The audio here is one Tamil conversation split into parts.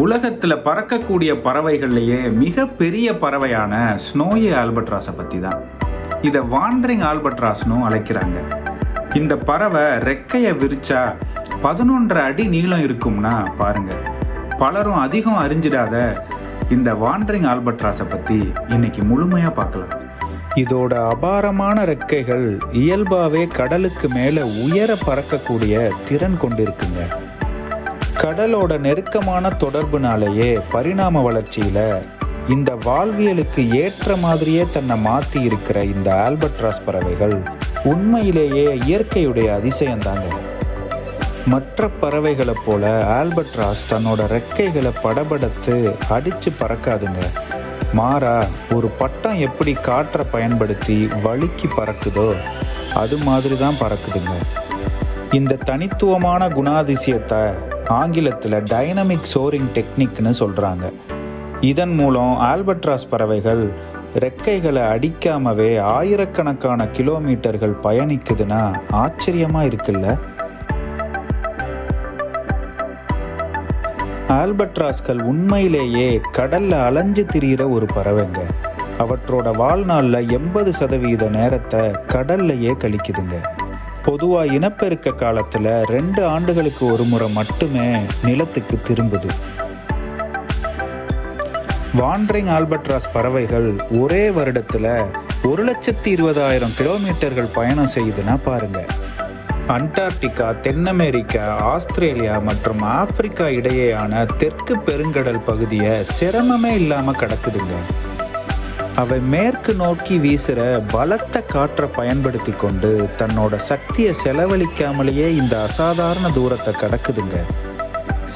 உலகத்தில் பறக்கக்கூடிய பறவைகள்லேயே மிக பெரிய பறவையான ஸ்னோயி ஆல்பட்ராஸை பற்றி தான் இதை வாண்டரிங் ஆல்பட்ராஸ்னும் அழைக்கிறாங்க. இந்த பறவை ரெக்கையை விரிச்சா பதினொன்றரை அடி நீளம் இருக்கும்னா பாருங்க. பலரும் அதிகம் அறிஞ்சிடாத இந்த வாண்டரிங் ஆல்பட்ராஸை பற்றி இன்னைக்கு முழுமையாக பார்க்கலாம். இதோட அபாரமான ரெக்கைகள் இயல்பாகவே கடலுக்கு மேலே உயர பறக்கக்கூடிய திறன் கொண்டிருக்குங்க. கடலோட நெருக்கமான தொடர்புனாலேயே பரிணாம வளர்ச்சியில் இந்த வாழ்வியலுக்கு ஏற்ற மாதிரியே தன்னை மாற்றி இருக்கிற இந்த ஆல்பட்ராஸ் பறவைகள் உண்மையிலேயே இயற்கையுடைய அதிசயம்தாங்க. மற்ற பறவைகளைப் போல ஆல்பட்ராஸ் தன்னோட ரெக்கைகளை படபடத்து அடித்து பறக்காதுங்க. மாறா ஒரு பட்டம் எப்படி காற்றை பயன்படுத்தி வழுக்கி பறக்குதோ அது மாதிரி தான் பறக்குதுங்க. இந்த தனித்துவமான குணாதிசயத்தை ஆங்கிலத்தில் டைனமிக் சோரிங் டெக்னிக்னு சொல்கிறாங்க இதன் மூலம் ஆல்பட்ராஸ் பறவைகள் ரெக்கைகளை அடிக்காமவே ஆயிரக்கணக்கான கிலோமீட்டர்கள் பயணிக்குதுன்னா ஆச்சரியமாக இருக்குல்ல? ஆல்பட்ராஸ்கள் உண்மையிலேயே கடல்ல அலைஞ்சு திரியிற ஒரு பறவைங்க. அவற்றோட வாழ்நாளில் எண்பது சதவீத நேரத்தை கடல்லையே கழிக்குதுங்க. பொதுவாக இனப்பெருக்க காலத்தில் ரெண்டு ஆண்டுகளுக்கு ஒரு முறை மட்டுமே நிலத்துக்கு திரும்புது. வாண்டரிங் ஆல்பட்ராஸ் பறவைகள் ஒரே வருடத்தில் ஒரு லட்சத்தி இருபதாயிரம் கிலோமீட்டர்கள் பயணம் செய்யுதுன்னா பாருங்க. அண்டார்டிகா தென் அமெரிக்கா ஆஸ்திரேலியா மற்றும் ஆப்பிரிக்கா இடையேயான தெற்கு பெருங்கடல் பகுதியை சிரமமே இல்லாமல் கடக்குதுங்க. அவை மேற்கு நோக்கி வீசுகிற பலத்த காற்றை பயன்படுத்தி கொண்டு தன்னோட சக்தியை செலவழிக்காமலேயே இந்த அசாதாரண தூரத்தை கடக்குதுங்க.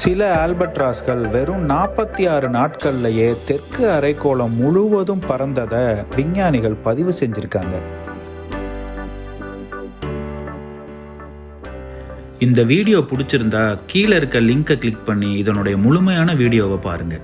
சில ஆல்பட்ராஸ்கள் வெறும் நாற்பத்தி ஆறு நாட்கள்லேயே தெற்கு அரைக்கோளம் முழுவதும் பறந்ததை விஞ்ஞானிகள் பதிவு செஞ்சிருக்காங்க. இந்த வீடியோ பிடிச்சிருந்தா கீழே இருக்க லிங்கை கிளிக் பண்ணி இதனுடைய முழுமையான வீடியோவை பாருங்கள்